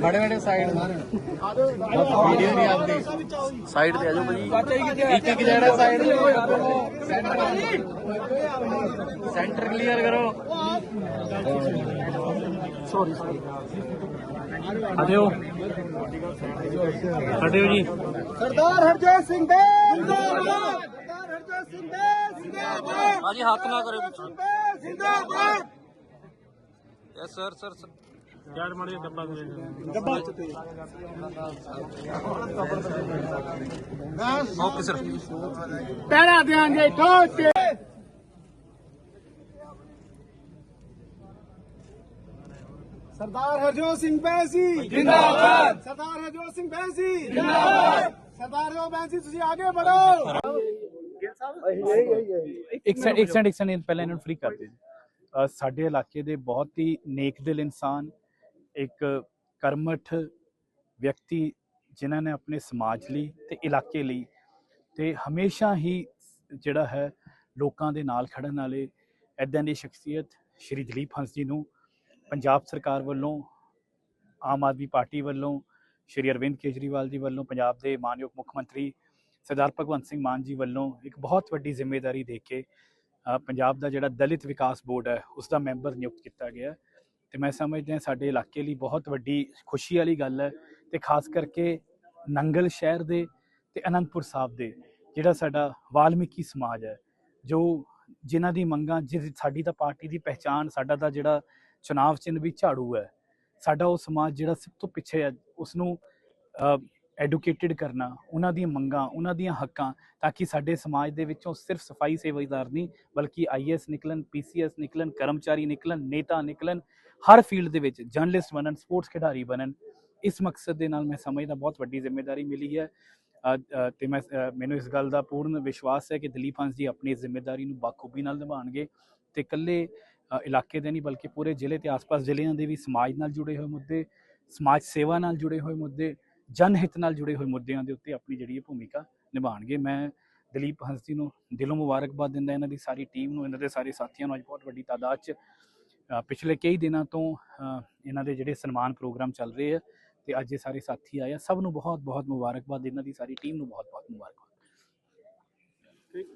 ਬੜੇ ਬੜੇ side video ਨਹੀਂ ਆਉਂਦੀ। ਸਾਈਡ ਤੇ ਆ ਜਾਓ ਭਾਜੀ। ਇੱਕ ਇੱਕ ਜਿਹੜਾ ਸਾਈਡ ਤੇ ਸੈਂਟਰ ਕਲੀਅਰ ਕਰੋ। ਸੌਰੀ ਸੌਰੀ ਆਦਿਓ ਆਦਿਓ ਜੀ। ਸਰਦਾਰ ਹਰਜੋਤ ਸਿੰਘ ਦੇ। ਜਿੰਦਾਬਾਦ ਸਰਦਾਰ ਹਰਜੋਤ ਸਿੰਘ ਦੇ। ਜਿੰਦਾਬਾਦ ਭਾਜੀ ਹੱਥ ਨਾ ਕਰਿਓ ਪਿੱਛੇ। ਜਿੰਦਾਬਾਦ ਯੈਸ ਸਰ ਸਰ ਯਾਰ ਮਾੜੀ ਡੱਬਾ ਗੱਬਾ ਓਕੇ ਸਰ। ਪਹਿਰਾ ਦੇਾਂਗੇ ਠੋਕ ਕੇ ਸਰਦਾਰ ਹਰਜੋਤ ਸਿੰਘ ਬੈਂਸੀ। ਜਿੰਦਾਬਾਦ। ਸਰਦਾਰ ਹਰਜੋਤ ਸਿੰਘ ਬੈਂਸੀ। ਜਿੰਦਾਬਾਦ। ਸਰਦਾਰ ਹਰਜੋਤ ਬੈਂਸੀ ਤੁਸੀਂ ਅੱਗੇ ਵਧੋ। ਇੱਕ ਸੈਕਿੰਡ ਇੱਕ ਸੈਕਿੰਡ ਪਹਿਲਾਂ ਇਹਨਾਂ ਨੂੰ ਫ੍ਰੀ ਕਰ ਦਿਓ। ਸਾਡੇ ਇਲਾਕੇ ਦੇ ਬਹੁਤ ਹੀ ਨੇਕ ਦਿਲ ਇਨਸਾਨ ਇੱਕ ਕਰਮਠ ਵਿਅਕਤੀ ਜਿਨ੍ਹਾਂ ਨੇ ਆਪਣੇ ਸਮਾਜ ਲਈ ਤੇ ਇਲਾਕੇ ਲਈ ਤੇ ਹਮੇਸ਼ਾ ਹੀ ਜਿਹੜਾ ਹੈ ਲੋਕਾਂ ਦੇ ਨਾਲ ਖੜਨ ਵਾਲੇ ਐਦਾਂ ਦੀ ਸ਼ਖਸੀਅਤ ਸ਼੍ਰੀ ਦਲੀਪ ਹੰਸ ਜੀ ਨੂੰ ਪੰਜਾਬ ਸਰਕਾਰ ਵੱਲੋਂ, ਆਮ ਆਦਮੀ ਪਾਰਟੀ ਵੱਲੋਂ, ਸ਼੍ਰੀ ਅਰਵਿੰਦ ਕੇਜਰੀਵਾਲ ਜੀ ਵੱਲੋਂ, ਪੰਜਾਬ ਦੇ ਮਾਨਯੋਗ ਮੁੱਖ ਮੰਤਰੀ ਸਰਦਾਰ ਭਗਵੰਤ ਸਿੰਘ ਮਾਨ ਜੀ ਵੱਲੋਂ ਇੱਕ ਬਹੁਤ ਵੱਡੀ ਜ਼ਿੰਮੇਵਾਰੀ ਦੇ ਕੇ ਪੰਜਾਬ ਦਾ ਜਿਹੜਾ ਦਲਿਤ ਵਿਕਾਸ ਬੋਰਡ ਹੈ ਉਸ ਦਾ ਮੈਂਬਰ ਨਿਯੁਕਤ ਕੀਤਾ ਗਿਆ। ਤੇ ਮੈਂ ਸਮਝਦਾ ਸਾਡੇ ਇਲਾਕੇ ਲਈ ਬਹੁਤ ਵੱਡੀ ਖੁਸ਼ੀ ਵਾਲੀ ਗੱਲ ਹੈ ਤੇ ਖਾਸ ਕਰਕੇ ਨੰਗਲ ਸ਼ਹਿਰ ਦੇ ਤੇ ਅਨੰਦਪੁਰ ਸਾਹਿਬ ਦੇ, ਜਿਹੜਾ ਸਾਡਾ ਵਾਲਮੀਕੀ ਸਮਾਜ ਹੈ, ਜੋ ਜਿਨ੍ਹਾਂ ਦੀ ਮੰਗਾਂ ਜਿ- ਸਾਡੀ ਤਾਂ ਪਾਰਟੀ ਦੀ ਪਹਿਚਾਣ, ਸਾਡਾ ਤਾਂ ਜਿਹੜਾ ਚੁਣਾਵ ਚਿੰਨ੍ਹ ਵੀ ਝਾੜੂ ਹੈ, ਸਾਡਾ ਉਹ ਸਮਾਜ ਜਿਹੜਾ ਸਭ ਤੋਂ ਪਿੱਛੇ ਹੈ ਉਸ ਨੂੰ ਐਡੂਕੇਟਿਡ ਕਰਨਾ, ਉਹਨਾਂ ਦੀਆਂ ਮੰਗਾਂ, ਉਹਨਾਂ ਦੀਆਂ ਹੱਕਾਂ, ਤਾਂ ਕਿ ਸਾਡੇ ਸਮਾਜ ਦੇ ਵਿੱਚੋਂ ਸਿਰਫ ਸਫ਼ਾਈ ਸੇਵਾਦਾਰ ਨਹੀਂ, ਬਲਕਿ ਆਈਐਸ ਨਿਕਲਣ ਪੀਸੀਐਸ ਨਿਕਲਣ, ਕਰਮਚਾਰੀ ਨਿਕਲਣ, ਨੇਤਾ ਨਿਕਲਣ ਹਰ ਫੀਲਡ ਦੇ ਵਿੱਚ ਜਰਨਲਿਸਟ ਬਣਨ ਸਪੋਰਟਸ ਖਿਡਾਰੀ ਬਣਨ ਇਸ ਮਕਸਦ ਦੇ ਨਾਲ ਮੈਂ ਸਮਝਦਾ ਬਹੁਤ ਵੱਡੀ ਜ਼ਿੰਮੇਵਾਰੀ ਮਿਲੀ ਹੈ। ਅ, ਤੇ ਮੈਂ ਮੈਨੂੰ ਇਸ ਗੱਲ ਦਾ ਪੂਰਨ ਵਿਸ਼ਵਾਸ ਹੈ ਕਿ ਦਲੀਪ ਹੰਸ ਜੀ ਆਪਣੀ ਜ਼ਿੰਮੇਵਾਰੀ ਨੂੰ ਬਾਖੂਬੀ ਨਾਲ ਨਿਭਾਉਣਗੇ ਤੇ ਇਕੱਲੇ ਇਲਾਕੇ ਦੇ ਨਹੀਂ ਬਲਕਿ ਪੂਰੇ ਜ਼ਿਲ੍ਹੇ ਤੇ ਆਸ-ਪਾਸ ਜ਼ਿਲ੍ਹਿਆਂ ਦੇ ਵੀ ਸਮਾਜ ਨਾਲ ਜੁੜੇ ਹੋਏ ਮੁੱਦੇ ਸਮਾਜ ਸੇਵਾ ਨਾਲ ਜੁੜੇ ਹੋਏ ਮੁੱਦੇ ਜਨ ਹਿੱਤ ਨਾਲ ਜੁੜੇ ਹੋਏ ਮੁੱਦਿਆਂ ਦੇ ਉੱਤੇ ਆਪਣੀ ਜਿਹੜੀ ਇਹ ਭੂਮਿਕਾ ਨਿਭਾਉਣਗੇ। ਮੈਂ ਦਲੀਪ ਹੰਸ ਜੀ ਨੂੰ ਦਿਲੋਂ ਮੁਬਾਰਕਬਾਦ ਦਿੰਦਾ ਇਹਨਾਂ ਦੀ ਸਾਰੀ ਟੀਮ ਨੂੰ ਇਹਨਾਂ ਦੇ ਸਾਰੇ ਸਾਥੀਆਂ ਨੂੰ ਅੱਜ ਬਹੁਤ ਵੱਡੀ ਤਾਦਾਦ 'ਚ ਪਿਛਲੇ ਕਈ ਦਿਨਾਂ ਤੋਂ ਇਹਨਾਂ ਦੇ ਜਿਹੜੇ ਸਨਮਾਨ ਪ੍ਰੋਗਰਾਮ ਚੱਲ ਰਹੇ ਆ, ਤੇ ਅੱਜ ਇਹ ਸਾਰੇ ਸਾਥੀ ਆਏ ਆ, ਸਭ ਨੂੰ ਬਹੁਤ ਬਹੁਤ ਮੁਬਾਰਕਬਾਦ, ਇਹਨਾਂ ਦੀ ਸਾਰੀ ਟੀਮ ਨੂੰ ਬਹੁਤ ਬਹੁਤ ਮੁਬਾਰਕਬਾਦ।